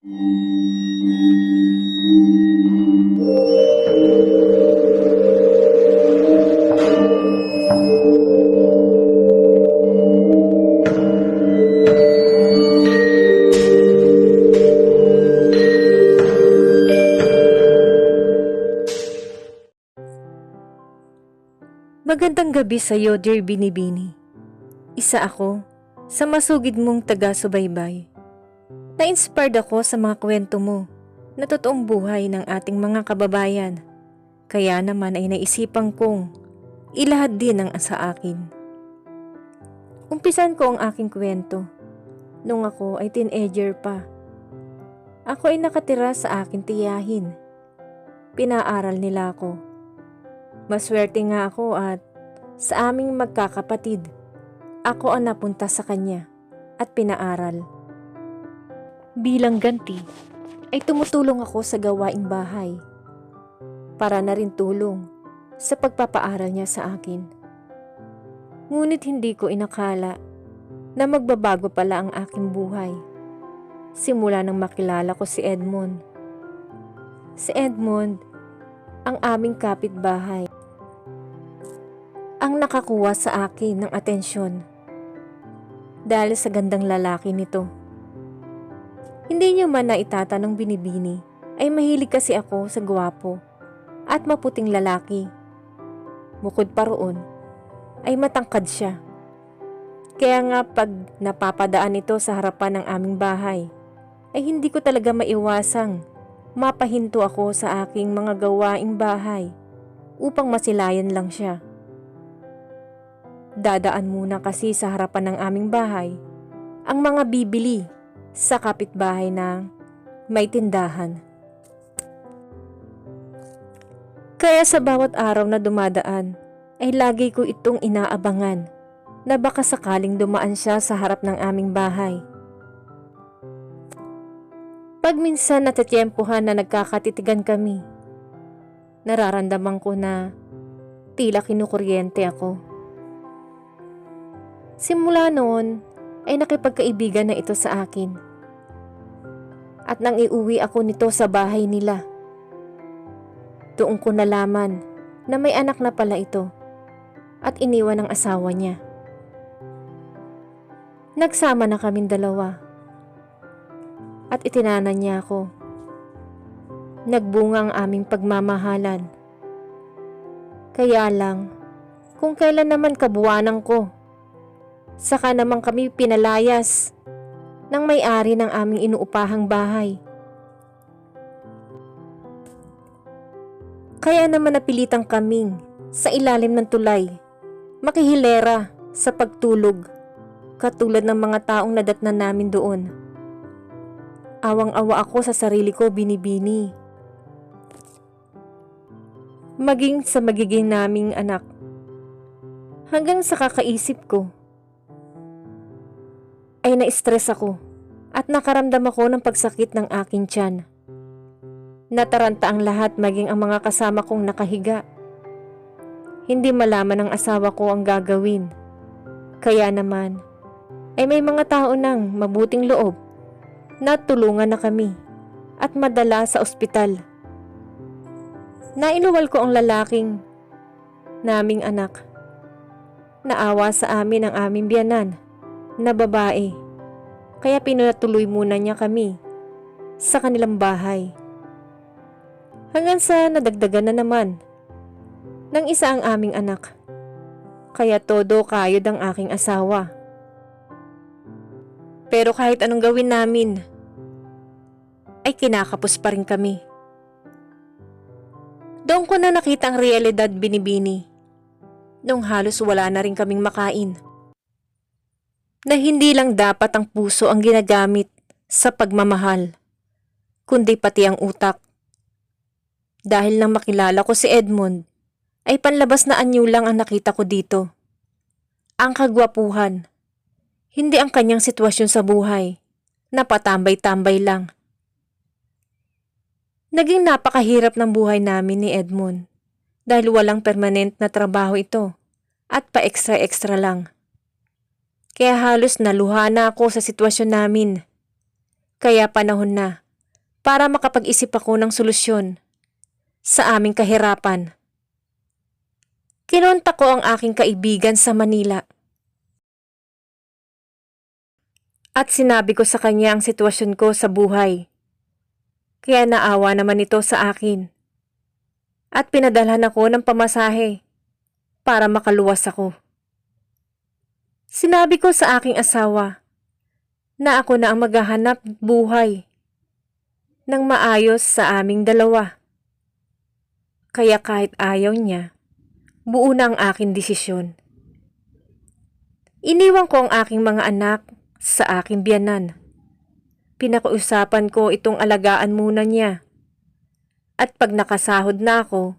Magandang gabi sa iyo, dear Binibini. Isa ako sa masugid mong taga-subaybay. Na-inspired ako sa mga kwento mo na totoong buhay ng ating mga kababayan. Kaya naman ay naisipan kong ilahad din ang sa akin. Umpisan ko ang aking kwento nung ako ay teenager pa. Ako ay nakatira sa aking tiyahin. Pinaaral nila ako. Maswerte nga ako at sa aming magkakapatid, ako ang napunta sa kanya at pinaaral. Bilang ganti, ay tumutulong ako sa gawaing bahay para na rin tulong sa pagpapaaral niya sa akin. Ngunit hindi ko inakala na magbabago pala ang aking buhay. Simula nang makilala ko si Edmond. Si Edmond, ang aming kapitbahay ang nakakuha sa akin ng atensyon dahil sa gandang lalaki nito. Hindi niyo man na itatanong binibini ay mahilig kasi ako sa gwapo at maputing lalaki. Bukod pa roon ay matangkad siya. Kaya nga pag napapadaan ito sa harapan ng aming bahay ay hindi ko talaga maiwasang mapahinto ako sa aking mga gawaing bahay upang masilayan lang siya. Dadaan muna kasi sa harapan ng aming bahay ang mga bibili sa kapitbahay ng may tindahan. Kaya sa bawat araw na dumadaan ay lagi ko itong inaabangan na baka sakaling dumaan siya sa harap ng aming bahay. Pag minsan natatyempohan na nagkakatitigan kami, nararamdaman ko na tila kinukuryente ako. Simula noon ay nakipagkaibigan na ito sa akin. At nang iuwi ako nito sa bahay nila, doon ko nalaman na may anak na pala ito at iniwan ng asawa niya. Nagsama na kaming dalawa at itinanan niya ako. Nagbunga ang aming pagmamahalan. Kaya lang, kung kailan naman kabuwanan ko, saka naman kami pinalayas ng may-ari ng aming inuupahang bahay. Kaya naman napilitang kaming sa ilalim ng tulay, makihilera sa pagtulog, katulad ng mga taong nadatnan namin doon. Awang-awa ako sa sarili ko binibini. Maging sa magiging naming anak. Hanggang sa kakaisip ko, ay na-stress ako at nakaramdam ako ng pagsakit ng aking tiyan. Nataranta ang lahat maging ang mga kasama kong nakahiga. Hindi malaman ng asawa ko ang gagawin. Kaya naman, ay may mga tao nang mabuting loob na tulungan na kami at madala sa ospital. Nainuwal ko ang lalaking naming anak. Naawa sa amin ang aming biyanan na babae. Kaya pinatuloy muna niya kami sa kanilang bahay. Hanggang sa nadagdagan na naman ng isa ang aming anak. Kaya todo kayod ang aking asawa. Pero kahit anong gawin namin, ay kinakapos pa rin kami. Doon ko na nakita ang realidad binibini. Nung halos wala na rin kaming makain na hindi lang dapat ang puso ang ginagamit sa pagmamahal, kundi pati ang utak. Dahil nang makilala ko si Edmond, ay panlabas na anyo lang ang nakita ko dito. Ang kagwapuhan, hindi ang kanyang sitwasyon sa buhay, na patambay-tambay lang. Naging napakahirap ng buhay namin ni Edmond dahil walang permanent na trabaho ito at pa-extra-extra lang. Kaya halos naluha na ako sa sitwasyon namin. Kaya panahon na para makapag-isip ako ng solusyon sa aming kahirapan. Kinontak ko ang aking kaibigan sa Manila. At sinabi ko sa kanya ang sitwasyon ko sa buhay. Kaya naawa naman ito sa akin. At pinadalhan ako ng pamasahe para makaluwas ako. Sinabi ko sa aking asawa na ako na ang maghahanap buhay ng maayos sa aming dalawa. Kaya kahit ayaw niya, buo na ang aking desisyon. Iniwan ko ang aking mga anak sa aking biyanan. Pinakiusapan ko itong alagaan muna niya. At pag nakasahod na ako,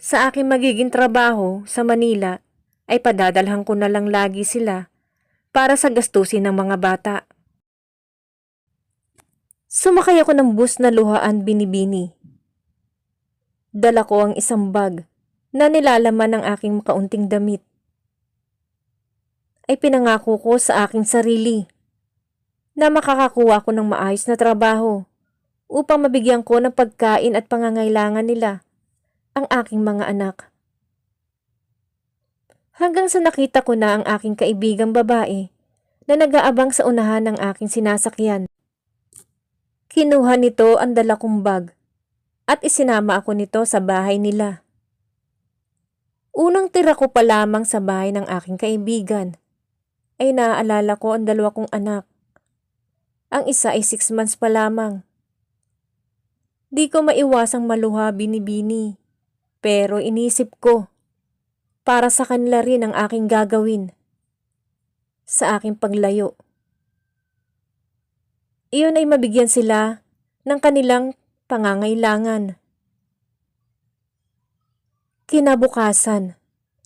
sa aking magiging trabaho sa Manila ay padadalhan ko na lang lagi sila para sa gastusin ng mga bata. Sumakay ako ng bus na luhaan binibini. Dala ko ang isang bag na nilalaman ng aking makaunting damit. Ay pinangako ko sa aking sarili na makakakuha ko ng maayos na trabaho upang mabigyan ko ng pagkain at pangangailangan nila ang aking mga anak. Hanggang sa nakita ko na ang aking kaibigang babae na nag-aabang sa unahan ng aking sinasakyan. Kinuha nito ang dala kong bag at isinama ako nito sa bahay nila. Unang tira ko pa lamang sa bahay ng aking kaibigan ay naaalala ko ang dalawa kong anak. Ang isa ay six months pa lamang. Di ko maiwasang maluha binibini, pero inisip ko para sa kanila rin ang aking gagawin sa aking paglayo. Iyon ay mabigyan sila ng kanilang pangangailangan. Kinabukasan,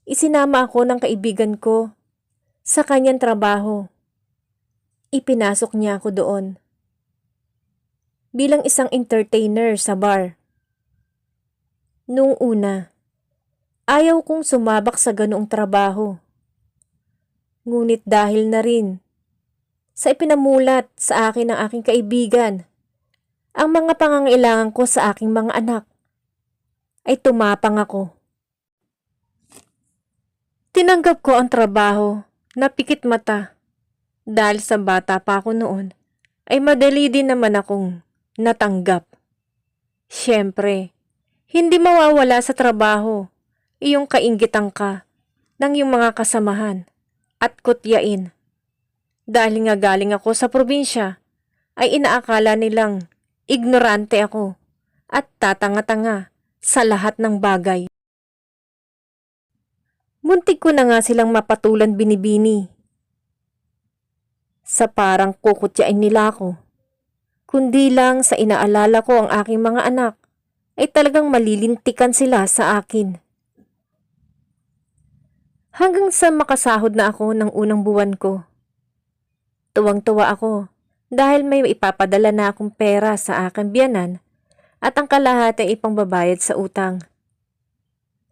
isinama ako ng kaibigan ko sa kanyang trabaho. Ipinasok niya ako doon. Bilang isang entertainer sa bar. Noong una, ayaw kong sumabak sa ganoong trabaho. Ngunit dahil na rin sa ipinamulat sa akin ng aking kaibigan. Ang mga pangangailangan ko sa aking mga anak ay tumapang ako. Tinanggap ko ang trabaho na pikit mata dahil sa bata pa ako noon ay madali din naman akong natanggap. Siyempre, hindi mawawala sa trabaho iyong kaingitan ka ng iyong mga kasamahan at kutyain dahil nga galing ako sa probinsya, ay inaakala nilang ignorante ako at tatanga-tanga sa lahat ng bagay. Muntik ko na nga silang mapatulan binibini. Sa parang kukutyain nila ako. Kundi lang sa inaalala ko ang aking mga anak, ay talagang malilintikan sila sa akin. Hanggang sa makasahod na ako ng unang buwan ko, Tuwang-tuwa ako dahil may ipapadala na akong pera sa aking biyanan at ang kalahati ay ipangbabayad sa utang.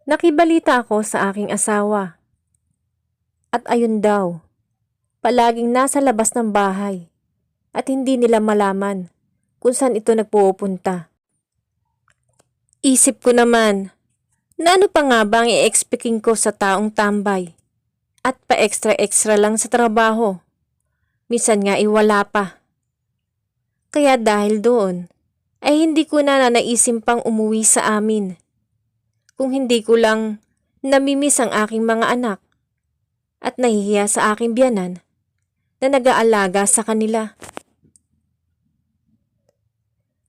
Nakibalita ako sa aking asawa. At ayun daw, palaging nasa labas ng bahay at hindi nila malaman kung saan ito nagpupunta. Isip ko naman, na ano pa nga ba ang i-expecting ko sa taong tambay at pa-extra-extra lang sa trabaho Minsan nga iwala pa. Kaya dahil doon, ay hindi ko na nanaisim pang umuwi sa amin. Kung hindi ko lang namimiss ang aking mga anak at nahihiya sa aking biyanan na nag-aalaga sa kanila.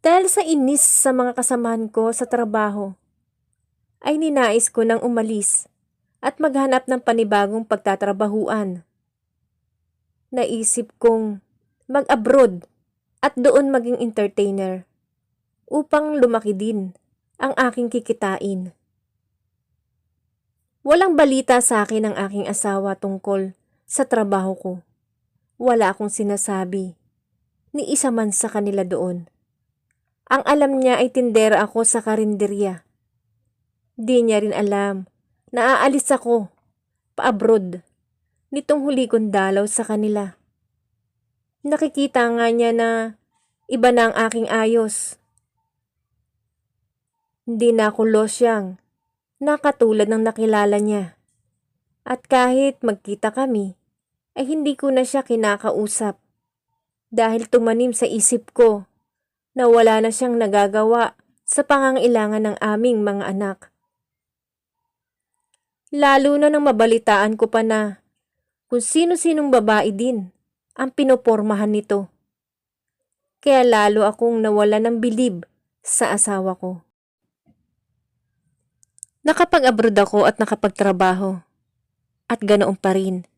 Dahil sa inis sa mga kasamahan ko sa trabaho, ay ninais ko nang umalis at maghanap ng panibagong pagtatrabahuan naisip kong mag-abroad at doon maging entertainer upang lumaki din ang aking kikitain. Walang balita sa akin ng aking asawa tungkol sa trabaho ko. Wala akong sinasabi. Ni isa man sa kanila doon. Ang alam niya ay tindera ako sa karinderya. Di niya rin alam na aalis ako pa-abroad nitong huli kong dalaw sa kanila. Nakikita nga niya na iba na ang aking ayos Hindi na ako losyang na katulad ng nakilala niya. At kahit magkita kami, ay hindi ko na siya kinakausap dahil tumanim sa isip ko na wala na siyang nagagawa sa pangangailangan ng aming mga anak. Lalo na nang mabalitaan ko pa na kung sino-sinong babae din ang pinopormahan nito. Kaya lalo akong nawala ng bilib sa asawa ko. Nakapag-abroad ako at nakapagtrabaho. At ganoon pa rin,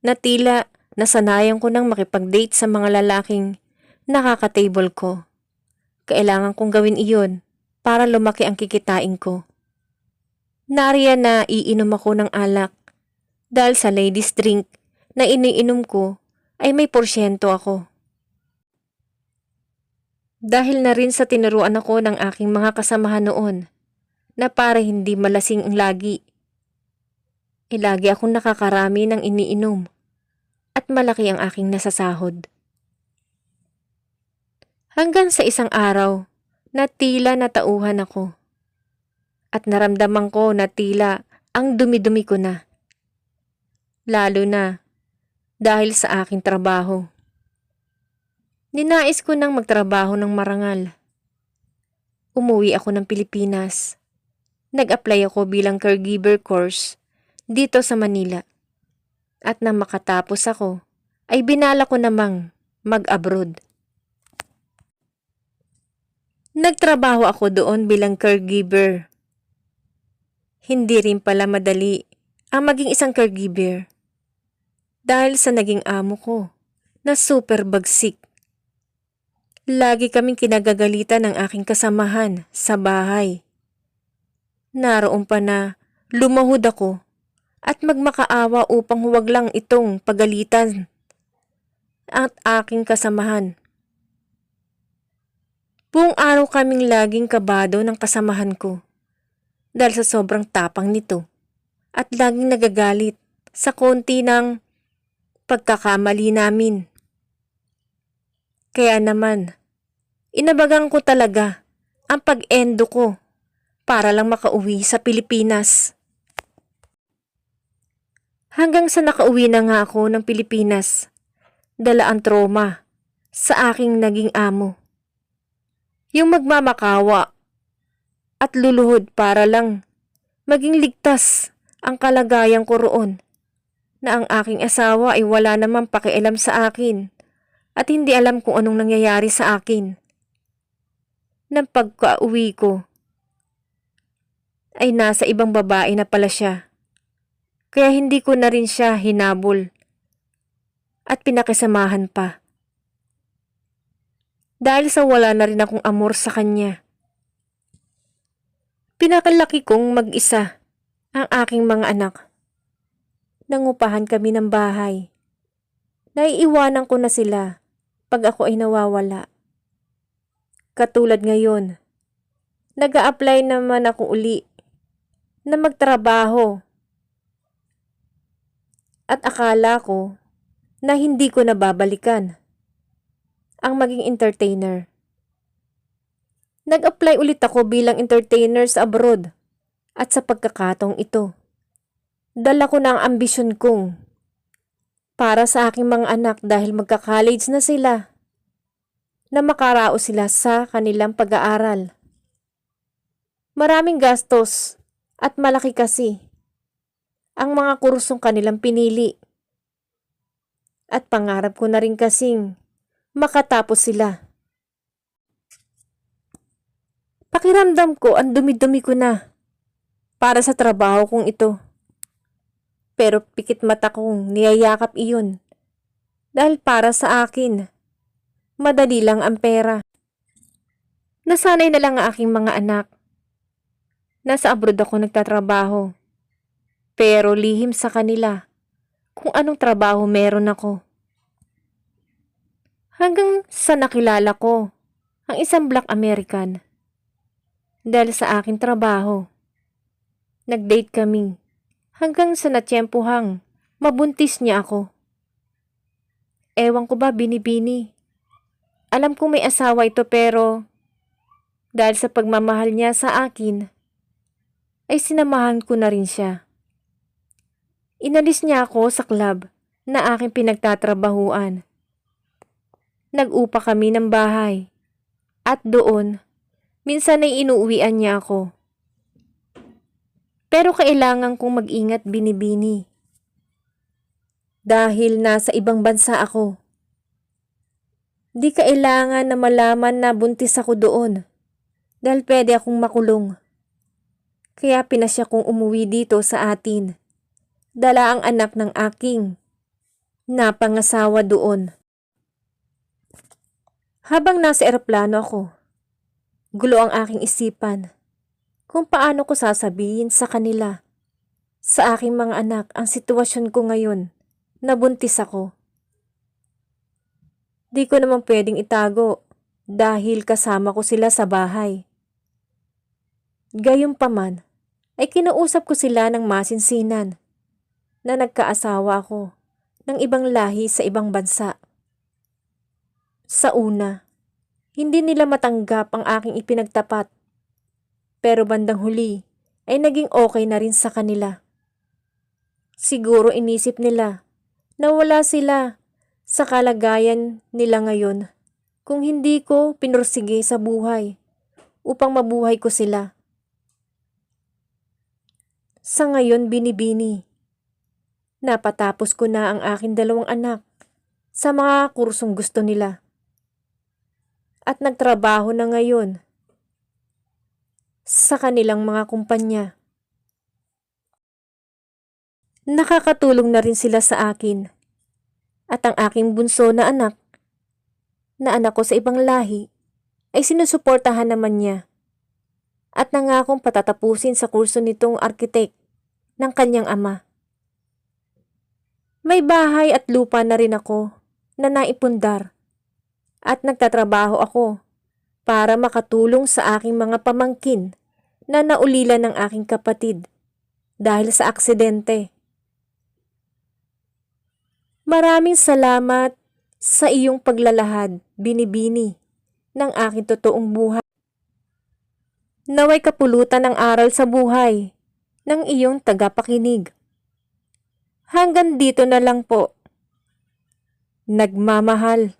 na tila nasanayan ko nang makipag-date sa mga lalaking nakaka-table ko. Kailangan kong gawin iyon para lumaki ang kikitain ko. Nariyan na iinom ako ng alak dahil sa ladies drink na iniinom ko ay may porsyento ako. Dahil na rin sa tinuruan ako ng aking mga kasamahan noon na para hindi malasing ang lagi. Ilagi akong nakakarami ng iniinom at malaki ang aking nasasahod. Hanggang sa isang araw na tila natauhan ako at naramdaman ko na tila ang dumi-dumi ko na. Lalo na dahil sa aking trabaho. Ninais ko nang magtrabaho ng marangal. Umuwi ako ng Pilipinas. Nag-apply ako bilang caregiver course dito sa Manila. At nang makatapos ako, ay binala ko namang mag-abroad. Nagtrabaho ako doon bilang caregiver. Hindi rin pala madali ang maging isang caregiver. Dahil sa naging amo ko na super bagsik. Lagi kaming kinagagalitan ng aking kasamahan sa bahay. Naroon pa na lumahod ako at magmakaawa upang huwag lang itong pagalitan at aking kasamahan. Buong araw kaming laging kabado ng kasamahan ko dahil sa sobrang tapang nito at laging nagagalit sa konti ng pagkakamali namin. Kaya naman, inabagang ko talaga ang pag-endo ko para lang makauwi sa Pilipinas. Hanggang sa nakauwi na nga ako ng Pilipinas, dala ang trauma sa aking naging amo. Yung magmamakawa at luluhod para lang maging ligtas ang kalagayan ko roon na ang aking asawa ay wala namang pakialam sa akin at hindi alam kung anong nangyayari sa akin. Nang pagka-uwi ko, ay nasa ibang babae na pala siya. Kaya hindi ko na rin siya hinabol at pinakisamahan pa dahil sa wala na rin akong amor sa kanya. Pinakalaki kong mag-isa ang aking mga anak. Nangupahan kami ng bahay. Naiiwanan ko na sila pag ako ay nawawala. Katulad ngayon, nag apply naman ako uli na magtrabaho. At akala ko na hindi ko nababalikan ang maging entertainer. Nag-apply ulit ako bilang entertainer sa abroad at sa pagkakatong ito. Dala ko na ang ambisyon kong para sa aking mga anak dahil magka-college na sila na makarao sila sa kanilang pag-aaral. Maraming gastos at malaki kasi ang mga kursong kanilang pinili. At pangarap ko na rin kasing makatapos sila. Pakiramdam ko ang dumi-dumi ko na para sa trabaho kong ito. Pero pikit mata kong niyayakap iyon dahil para sa akin, madali lang ang pera. Nasanay na lang ang aking mga anak. Nasa abroad ako nagtatrabaho. Pero lihim sa kanila kung anong trabaho meron ako. Hanggang sa nakilala ko ang isang black American. Dahil sa aking trabaho. Nag-date kami hanggang sa natsyempuhang mabuntis niya ako. Ewan ko ba binibini. Alam ko may asawa ito pero Dahil sa pagmamahal niya sa akin, ay sinamahan ko na rin siya. Inalis niya ako sa club na aking pinagtatrabahuan. Nag-upa kami ng bahay. At doon, minsan ay inuuwian niya ako. Pero kailangan kong mag-ingat binibini. Dahil nasa ibang bansa ako. Di kailangan na malaman na buntis ako doon. Dahil pwede akong makulong. Kaya pinasya kong umuwi dito sa atin. Dala ang anak ng aking napangasawa doon. Habang nasa eroplano ako, gulo ang aking isipan kung paano ko sasabihin sa kanila, sa aking mga anak ang sitwasyon ko ngayon na buntis ako. Di ko naman pwedeng itago dahil kasama ko sila sa bahay. Gayunpaman, ay kinausap ko sila ng masinsinan na nagkaasawa ako ng ibang lahi sa ibang bansa. Sa una, hindi nila matanggap ang aking ipinagtapat. Pero bandang huli ay naging okay na rin sa kanila. Siguro inisip nila na wala sila sa kalagayan nila ngayon kung hindi ko pinursige sa buhay upang mabuhay ko sila. Sa ngayon binibini, napatapos ko na ang aking dalawang anak sa mga kursong gusto nila. At nagtrabaho na ngayon sa kanilang mga kumpanya. Nakakatulong na rin sila sa akin. At ang aking bunso na anak, na anak ko sa ibang lahi, ay sinusuportahan naman niya. At nangakong patatapusin sa kurso nitong arkitek ng kanyang ama. May bahay at lupa na rin ako na naipundar at nagtatrabaho ako para makatulong sa aking mga pamangkin na naulila ng aking kapatid dahil sa aksidente. Maraming salamat sa iyong paglalahad, binibini, ng aking totoong buhay. Naway kapulutan ng aral sa buhay ng iyong tagapakinig. Hanggang dito na lang po. Nagmamahal.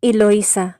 Eloisa